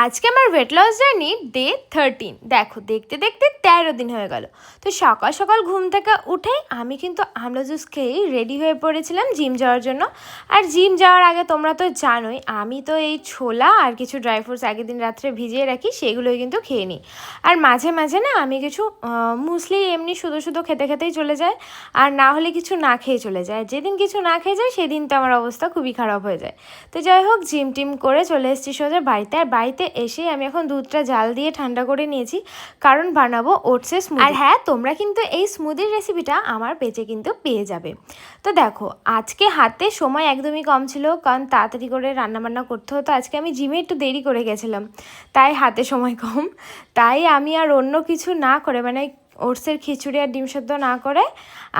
আজকে আমার weight loss journey day thirteen দেখো, দেখতে দেখতে তেরো দিন হয়ে গেল। তো সকাল সকাল ঘুম থেকে উঠে আমি কিন্তু আমলা জুস খেয়েই রেডি হয়ে পড়েছিলাম জিম যাওয়ার জন্য। আর জিম যাওয়ার আগে তোমরা তো জানোই, আমি তো এই ছোলা আর কিছু ড্রাই ফ্রুটস আগের দিন রাত্রে ভিজিয়ে রাখি, সেগুলোই কিন্তু খেয়ে নিই। আর মাঝে মাঝে না আমি কিছু মুসলি এমনি শুধু শুধু খেতে, খেতেই চলে যায়। আর না হলে কিছু না খেয়ে চলে যায়। যেদিন কিছু না খেয়ে যায়, সেদিন তো আমার অবস্থা খুবই খারাপ হয়ে যায়। তো যাই হোক জিম টিম করে চলে এসেছি সোজা বাড়িতে। আর বাড়িতে এসে আমি এখন দুধটা জাল দিয়ে ঠান্ডা করে নিয়েছি। কারণ বানাবো ওটসের স্মুদি আর হ্যাঁ তোমরা কিন্তু এই স্মুদির রেসিপিটা আমার পেজে কিন্তু পেয়ে যাবে। তো দেখো, আজকে হাতে সময় একদমই কম ছিল, কারণ তাড়াতাড়ি করে রান্নাবান্না করতে হতো। আজকে আমি জিমে একটু দেরি করে গেছিলাম, তাই হাতে সময় কম। তাই আমি আর অন্য কিছু না করে মানে ওটসের খিচুড়ি আর ডিম সেদ্ধ না করে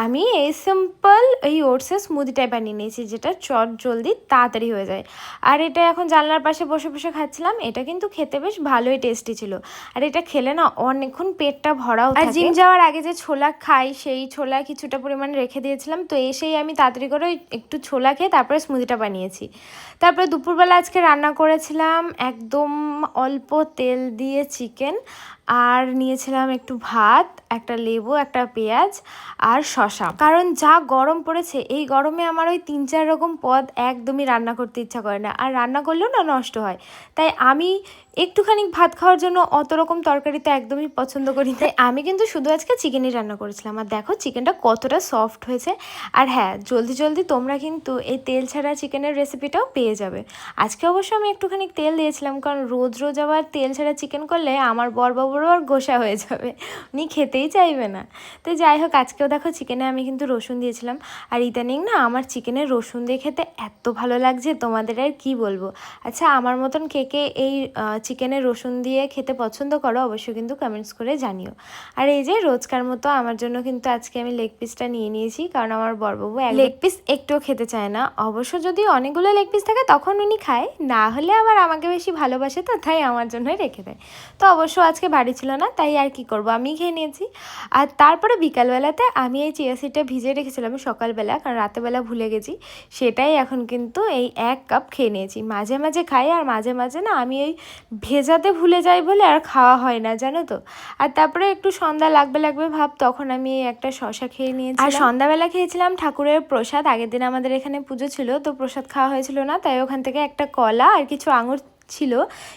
আমি এই সিম্পল এই ওটসের স্মুদিটাই বানিয়ে নিয়েছি যেটা চট জলদি তাড়াতাড়ি হয়ে যায়। আর এটা এখন জানলার পাশে বসে বসে খাচ্ছিলাম এটা কিন্তু খেতে বেশ ভালোই টেস্টি ছিল। আর এটা খেলে না অনেকক্ষণ পেটটা ভরাও আর জিম যাওয়ার আগে যে ছোলা খাই সেই ছোলা কিছুটা পরিমাণে রেখে দিয়েছিলাম তো এসেই আমি তাড়াতাড়ি করে একটু ছোলা খেয়ে তারপরে স্মুদিটা বানিয়েছি। তারপরে দুপুরবেলা আজকে রান্না করেছিলাম একদম অল্প তেল দিয়ে চিকেন আর নিয়েছিলাম একটু ভাত, একটা লেবু, একটা পেঁয়াজ আর শশা। কারণ যা গরম পড়েছে, এই গরমে আমার ওই তিন চার রকম পদ একদমই রান্না করতে ইচ্ছা করে না। আর রান্না করলেও না নষ্ট হয়। তাই আমি একটুখানি ভাত খাওয়ার জন্য অত রকম তরকারি তো একদমই পছন্দ করি তাই আমি কিন্তু শুধু আজকে চিকেনই রান্না করেছিলাম। আর দেখো, চিকেনটা কতটা সফট হয়েছে। আর হ্যাঁ জলদি জলদি তোমরা কিন্তু এই তেল ছাড়া চিকেনের রেসিপিটাও পেয়ে যাবে। আজকে অবশ্য আমি একটুখানি তেল দিয়েছিলাম। কারণ রোজ রোজ আবার তেল ছাড়া চিকেন করলে আমার বরবাবুরও আর গোসা হয়ে যাবে। উনি খেতেই চাইবে না। তো যাই হোক, আজকেও দেখো চিকেনে আমি কিন্তু রসুন দিয়েছিলাম। আর ইদানিং না আমার চিকেনের রসুন দিয়ে খেতে এত ভালো লাগছে, তোমাদের আর কি বলব? আচ্ছা আমার মতন কে কে এই চিকেনের রসুন দিয়ে খেতে পছন্দ করো, অবশ্যই কিন্তু কমেন্টস করে জানিও। আর এই যে রোজকার মতো আমার জন্য কিন্তু আজকে আমি লেগ পিসটা নিয়ে নিয়েছি, কারণ আমার বরবাবু লেগ পিস একটুও খেতে চায় না। অবশ্য যদি অনেকগুলো লেগ পিস থাকে, তখন উনি খায়। না হলে আবার আমাকে বেশি ভালোবাসে তো, তাই আমার জন্যই রেখে দেয়। তো অবশ্য আজকে বাড়ি ছিল না, তাই আর কি করব? আমি খেয়ে নিয়েছি। আর তারপরে বিকালবেলাতে আমি এই চিয়া সিডটা ভিজিয়ে রেখেছিলাম সকালবেলা, কারণ রাতেবেলা ভুলে গেছি। সেটাই এখন কিন্তু এই এক কাপ খেয়ে নিয়েছি। মাঝে মাঝে খাই আর মাঝে মাঝে না আমি এই ভেজাতে ভুলে যাই বলে আর খাওয়া হয় না, জানো তো? আর তারপরে একটু সন্ধ্যা লাগবে লাগবে ভাব, তখন আমি একটা শশা খেয়ে নিয়েছি আর সন্ধ্যাবেলা খেয়েছিলাম ঠাকুরের প্রসাদ, আগের দিন আমাদের এখানে পুজো ছিল, তো প্রসাদ খাওয়া হয়েছিল না, তাই ওখান থেকে একটা কলা আর কিছু আঙুর ছিল,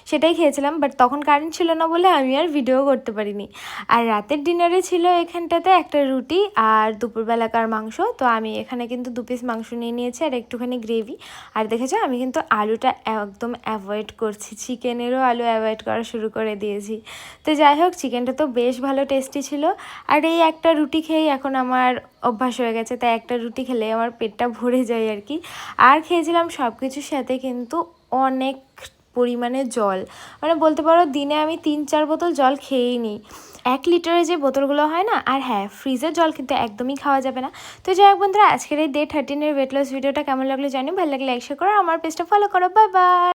সেটাই খেয়েছিলাম বাট তখন কারেন্ট ছিল না বলে আমি আর ভিডিও করতে পারিনি। আর রাতের ডিনারে ছিল এখানটাতে একটা রুটি আর দুপুরবেলাকার মাংস, তো আমি এখানে কিন্তু দু পিস মাংস নিয়ে নিয়েছি আর একটুখানি গ্রেভি আর দেখেছ, আমি কিন্তু আলুটা একদম অ্যাভয়েড করছি চিকেনেরও আলু অ্যাভয়েড করা শুরু করে দিয়েছি। তো যাই হোক চিকেনটা তো বেশ ভালো টেস্টি ছিল। আর এই একটা রুটি খেয়েই এখন আমার অভ্যাস হয়ে গেছে, তাই একটা রুটি খেলে আমার পেটটা ভরে যায় আর কি। আর খেয়েছিলাম সব কিছুর সাথে কিন্তু অনেক পরিমাণে জল। মানে বলতে পারো দিনে আমি তিন চার বোতল জল খেয়েই নিই। এক লিটারে যে বোতলগুলো হয় না, আর হ্যাঁ ফ্রিজের জল কিন্তু একদমই খাওয়া যাবে না। তো যাই হোক বন্ধুরা, আজকের এই ডে থার্টিনের ওয়েট লস ভিডিওটা কেমন লাগল জানি ভালো লাগলে লাইক শেয়ার করো আমার পেজটা ফলো করো। Bye bye